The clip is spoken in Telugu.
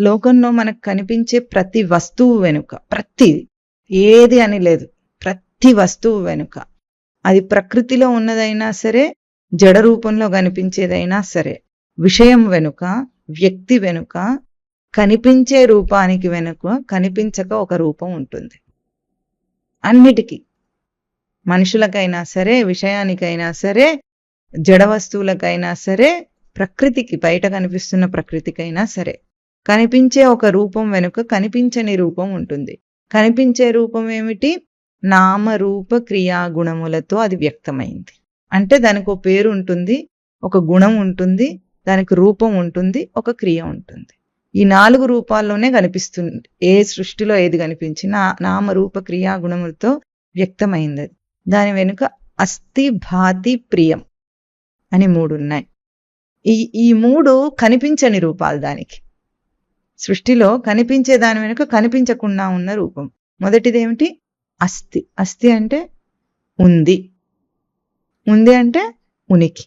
లోకంలో మనకు కనిపించే ప్రతి వస్తువు వెనుక ప్రతి ఏది అని లేదు ప్రతి వస్తువు వెనుక. అది ప్రకృతిలో ఉన్నదైనా సరే జడ రూపంలో కనిపించేదైనా సరే విషయం వెనుక వ్యక్తి వెనుక కనిపించే రూపానికి వెనుక కనిపించక ఒక రూపం ఉంటుంది. అన్నిటికీ. మనుషులకైనా సరే విషయానికైనా సరే జడ వస్తువులకైనా సరే ప్రకృతికి బయట కనిపిస్తున్న ప్రకృతికైనా సరే. కనిపించే ఒక రూపం వెనుక కనిపించని రూపం ఉంటుంది. కనిపించే రూపం ఏమిటి? నామరూప క్రియా గుణములతో అది వ్యక్తమైంది. అంటే దానికి ఒక పేరు ఉంటుంది ఒక గుణం ఉంటుంది దానికి రూపం ఉంటుంది ఒక క్రియ ఉంటుంది. ఈ నాలుగు రూపాల్లోనే కనిపిస్తుంది. ఏ సృష్టిలో ఏది కనిపించినా నామరూప క్రియా గుణములతో వ్యక్తమైంది. అది దాని వెనుక అస్థి భాతి ప్రియం అని మూడు ఉన్నాయి. ఈ ఈ మూడు కనిపించని రూపాలు దానికి. సృష్టిలో కనిపించే దాని వెనుక కనిపించకుండా ఉన్న రూపం. మొదటిదేమిటి? అస్థి. అస్థి అంటే ఉంది. ఉంది అంటే ఉనికి.